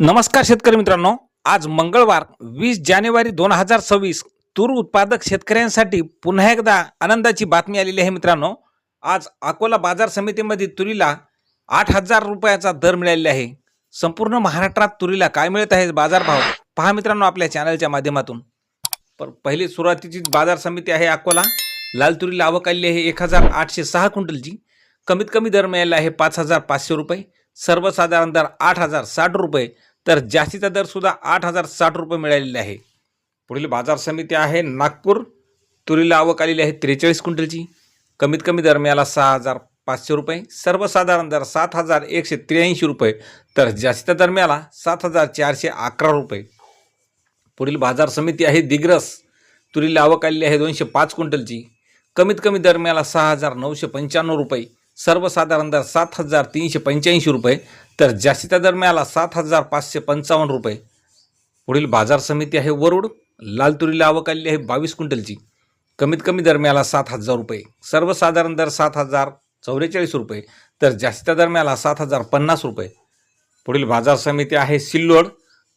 नमस्कार शेतकरी मित्रांनो. आज मंगळवार वीस जानेवारी दोन हजार सव्वीस. तूर उत्पादक शेतकऱ्यांसाठी पुन्हा एकदा आनंदाची बातमी आलेली आहे मित्रांनो. आज अकोला बाजार समितीमध्ये तुरीला आठ हजार रुपयाचा दर मिळालेला आहे. संपूर्ण महाराष्ट्रात तुरीला काय मिळत आहे? बाजारभाव पहा मित्रांनो आपल्या चॅनलच्या माध्यमातून. पर पहिली सुरुवातीची बाजार समिती आहे अकोला. लाल तुरीला आवक आलेली आहे एक हजार आठशे सहा क्विंटलची. कमीत कमी दर मिळालेला आहे पाच हजार पाचशे रुपये. सर्वसाधारण दर आठ हजार साठ रुपये तर जास्तीचा दरसुद्धा आठ हजार साठ रुपये मिळालेले आहे. पुढील बाजार समिती आहे नागपूर. तुरीला आवक आलेली आहे त्रेचाळीस क्विंटलची. कमीत कमी दर मिळाला सहा हजार पाचशे रुपये. सर्वसाधारण दर सात हजार एकशे त्र्याऐंशी रुपये तर जास्तीचा दर मिळाला सात हजार चारशे अकरा रुपये. पुढील बाजार समिती आहे दिग्रस. तुरीला आवक आलेली आहे दोनशे पाच क्विंटलची. कमीत कमी दर मिळाला सहा हजार नऊशे पंच्याण्णव रुपये. सर्वसाधारण दर सात हजार तीनशे पंच्याऐंशी रुपये तर जास्तीचा दर मिळाला सात हजार पाचशे पंचावन्न रुपये. पुढील बाजार समिती आहे वरुड लाल तुरीला आवक आलेली आहे बावीस क्विंटलची. कमीत कमी दर मिळाला सात हजार रुपये. सर्वसाधारण दर सात हजार चौवेचाळीस रुपये तर जास्तीचा दर मिळाला सात हजार पन्नास रुपये. पुढील बाजार समिती आहे सिल्लोड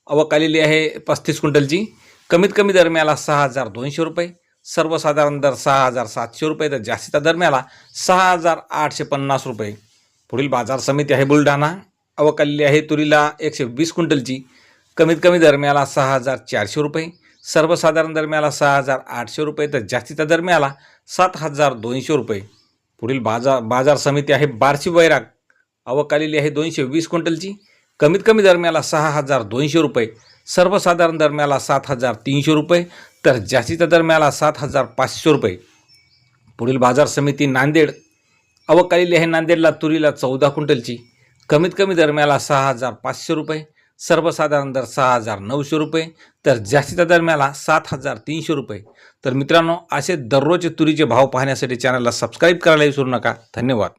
आवक आलेली आहे पस्तीस क्विंटलची. कमीत कमी दर मिळाला सहा हजार दोनशे रुपये. सर्वसाधारण दर सहा हजार सातशे रुपये तर जास्तीचा दर मिळाला सहा हजार आठशे पन्नास रुपये. पुढील बाजार समिती आहे बुलढाणा. आवक आहे तुरीला एकशे वीस क्विंटलची. कमीत कमी दर मिळाला सहा हजार चारशे रुपये. सर्वसाधारण दर मिळाला सहा हजार आठशे रुपये तर जास्तीचा दर मिळाला सात हजार दोनशे रुपये. पुढील बाजार बाजार समिती आहे बार्शी वैराग. अवकालेली आहे दोनशे वीस क्विंटलची. कमीत कमी दर मिळाला सहा हजार दोनशे रुपये. सर्वसाधारण दरम्याला सात हजार तीनशे रुपये तर जास्तीचा दरम्याला सात हजार पाचशे रुपये. पुढील बाजार समिती नांदेड आवक आहे नांदेडला तुरीला चौदा क्विंटलची. कमीत कमी दरम्याला सहा हजार पाचशे रुपये सर्वसाधारण दर सहा हजार नऊशे रुपये तर जास्तीच्या दरम्याला सात हजार तीनशे रुपये. तर मित्रांनो असे दररोजचे तुरीचे भाव पाहण्यासाठी चॅनलला सबस्क्राईब करायला विसरू नका. धन्यवाद.